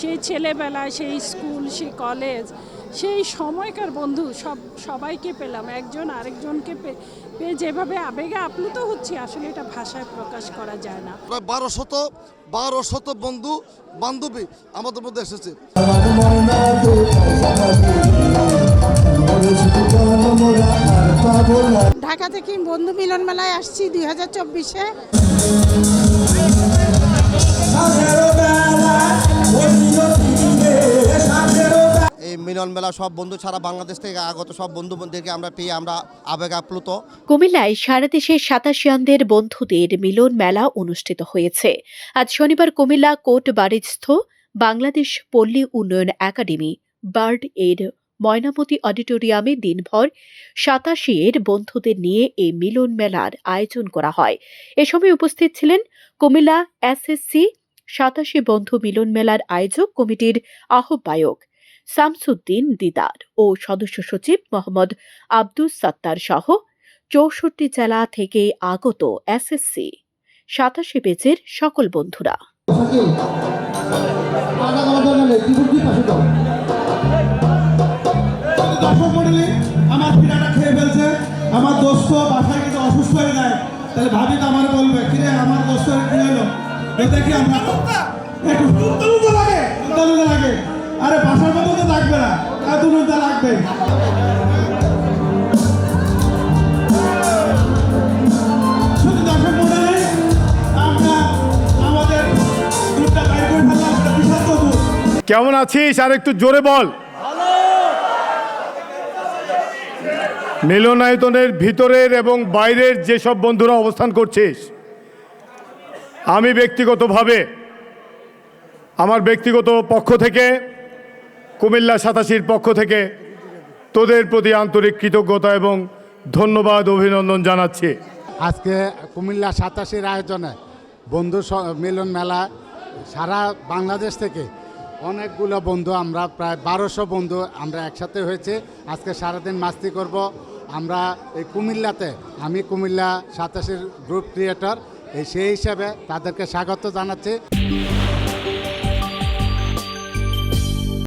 সেই ছেলেবেলা সেই স্কুল সেই কলেজ সেই সময়কার বন্ধু সব সবাইকে পেলাম। একজন আরেকজনকে পে- পেয়ে যেভাবে আবেগে আপ্লুত হচ্ছি আসলে এটা ভাষায় প্রকাশ করা যায় না। প্রায় বারো শত বারো শত বন্ধু বান্ধবী আমাদের মধ্যে এসেছে। ঢাকা থেকে বন্ধু মিলন মেলায় আসছি দুই হাজার চব্বিশে। মেলা সব বন্ধু ছাড়া বাংলাদেশ থেকে আগত সব বন্ধু বন্ধুদেরকে আমরা পেয়ে আমরা আবেগ আপ্লুত। কুমিল্লায় সারা দেশের সাতাশিয়ানদের বন্ধুদের মিলন মেলা অনুষ্ঠিত হয়েছে। আজ শনিবার কুমিল্লা কোর্ট বাড়িস্থ বাংলাদেশ পল্লী উন্নয়ন একাডেমি বার্ড এর ময়নামতি অডিটোরিয়ামে দিনভর সাতাশি এর বন্ধুদের নিয়ে এই মিলন মেলার আয়োজন করা হয়। এ সময় উপস্থিত ছিলেন কুমিল্লা এসএসসি সাতাশি বন্ধু মিলন মেলার আয়োজক কমিটির আহ্বায়ক শামসুদ্দিন দিদার ও সদস্য সচিব মোহাম্মদ আব্দুস সাত্তার সহ চৌষট্টি জেলা থেকে আগত এসএসসি। সাতাশি বেজের সকল বন্ধুরা। আমার পিঠাটা খেয়ে ফেলছে। আমার দোস্ত বাসায় কিন্তু অসুস্থ হয়ে যায়। তাহলে ভাবি তো আমার বলবে কিরে আমার দোস্ত কি হলো? দেখি আমরা কেমন আছিস? আর একটু জোরে বল। মিলনায়তনের ভিতরের এবং বাইরের যেসব বন্ধুরা অবস্থান করছিস, আমি ব্যক্তিগতভাবে, আমার ব্যক্তিগত পক্ষ থেকে, কুমিল্লা সাতাশির পক্ষ থেকে তোদের প্রতি আন্তরিক কৃতজ্ঞতা এবং ধন্যবাদ, অভিনন্দন জানাচ্ছি। আজকে কুমিল্লা সাতাশির আয়োজনে বন্ধু মিলন মেলা সারা বাংলাদেশ থেকে অনেকগুলো বন্ধু, আমরা প্রায় বারোশো বন্ধু আমরা একসাথে হয়েছে। আজকে সারাদিন মাস্তি করব। আমরা এই কুমিল্লাতে, আমি কুমিল্লা সাতাশির গ্রুপ ক্রিয়েটর এই সেই হিসাবে তাদেরকে স্বাগত জানাচ্ছি।